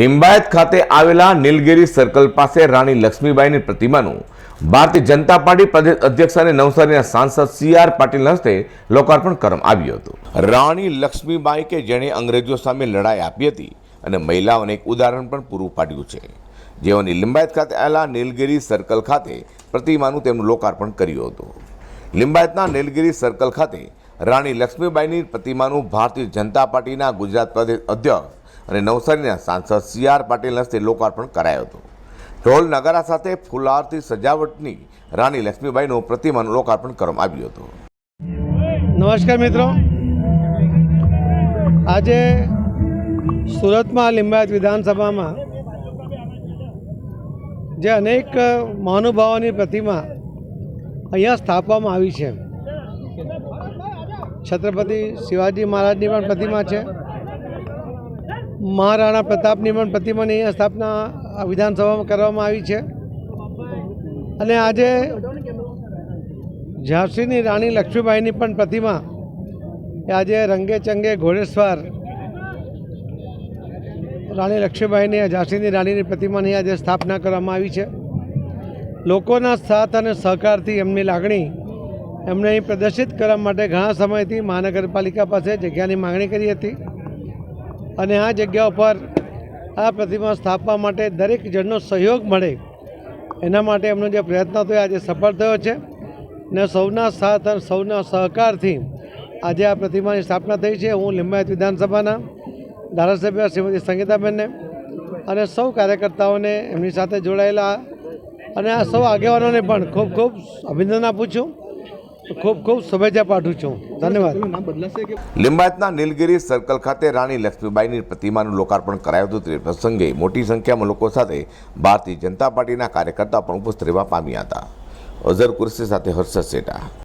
લિંબાયત ખાતે આવેલા નીલગિરી સર્કલ પાસે રાણી લક્ષ્મીબાઈની પ્રતિમાનું ભારતીય જનતા પાર્ટી પ્રદેશ અધ્યક્ષ અને નવસારીના સાંસદ સી આર પાટીલ હસ્તે લોકાર્પણ કરવામાં આવ્યું હતું. રાણી લક્ષ્મીબાઈ કે જેણે અંગ્રેજો સામે લડાઈ આપી હતી અને મહિલાઓને એક ઉદાહરણ પણ પૂરું પાડ્યું છે. જેઓની લિંબાયત ખાતે આવેલા નીલગિરી સર્કલ ખાતે પ્રતિમાનું તેમનું લોકાર્પણ કર્યું હતું. લિંબાયતના નીલગિરી સર્કલ ખાતે રાણી લક્ષ્મીબાઈની પ્રતિમાનું ભારતીય જનતા પાર્ટીના ગુજરાત પ્રદેશ અધ્યક્ષ અને નવસારીના સાંસદ સી આર પાટીલ હસ્તે લોકાર્પણ કરાયું હતું. ઢોલ નગારા સાથે ફુલારથી સજાવટની રાણી લક્ષ્મીબાઈનું પ્રતિમાનું લોકાર્પણ કરવામાં આવ્યું હતું. નમસ્કાર મિત્રો. આજે સુરતમાં લિંબાયત વિધાનસભામાં જે અનેક મહાનુભાવોની પ્રતિમા અહીંયા સ્થાપવામાં આવી છે. છત્રપતિ શિવાજી મહારાજની પણ પ્રતિમા છે. મહારાણા પ્રતાપની પણ પ્રતિમાની અહીંયા સ્થાપના વિધાનસભામાં કરવામાં આવી છે. અને આજે ઝાંસીની રાણી લક્ષ્મીબાઈની પણ પ્રતિમા એ આજે રંગે ચંગે ઘોડેશ્વર રાણી લક્ષ્મીબાઈની ઝાંસીની રાણીની પ્રતિમાની આજે સ્થાપના કરવામાં આવી છે. લોકોના સાથ અને સહકારથી એમની લાગણી એમણે અહીં પ્રદર્શિત કરવા માટે ઘણા સમયથી મહાનગરપાલિકા પાસે જગ્યાની માગણી કરી હતી. અને આ જગ્યા ઉપર આ પ્રતિમા સ્થાપવા માટે દરેક જણનો સહયોગ મળે. એના માટે એમનો જે પ્રયત્ન હતો આજે સફળ થયો છે. ને સૌના સાથ અને સૌના સહકારથી આજે આ પ્રતિમાની સ્થાપના થઈ છે. હું લિંબાયત વિધાનસભાના ધારાસભ્ય શ્રીમતી સંગીતાબેનને અને સૌ કાર્યકર્તાઓને એમની સાથે જોડાયેલા અને આ સૌ આગેવાનોને પણ ખૂબ ખૂબ અભિનંદન આપું છું. ખૂબ ખૂબ શુભેચ્છા પાઠવું છું. ધન્યવાદ. લિંબાયતના નીલગિરી સર્કલ ખાતે રાણી લક્ષ્મીબાઈની પ્રતિમાનું લોકાર્પણ કરાયું હતું. તે પ્રસંગે મોટી સંખ્યામાં લોકો સાથે ભારતીય જનતા પાર્ટીના કાર્યકર્તા પણ ઉપસ્થિત રહેવા પામ્યા હતા. અઝર કુર્સી સાથે હર્ષદ શેઠા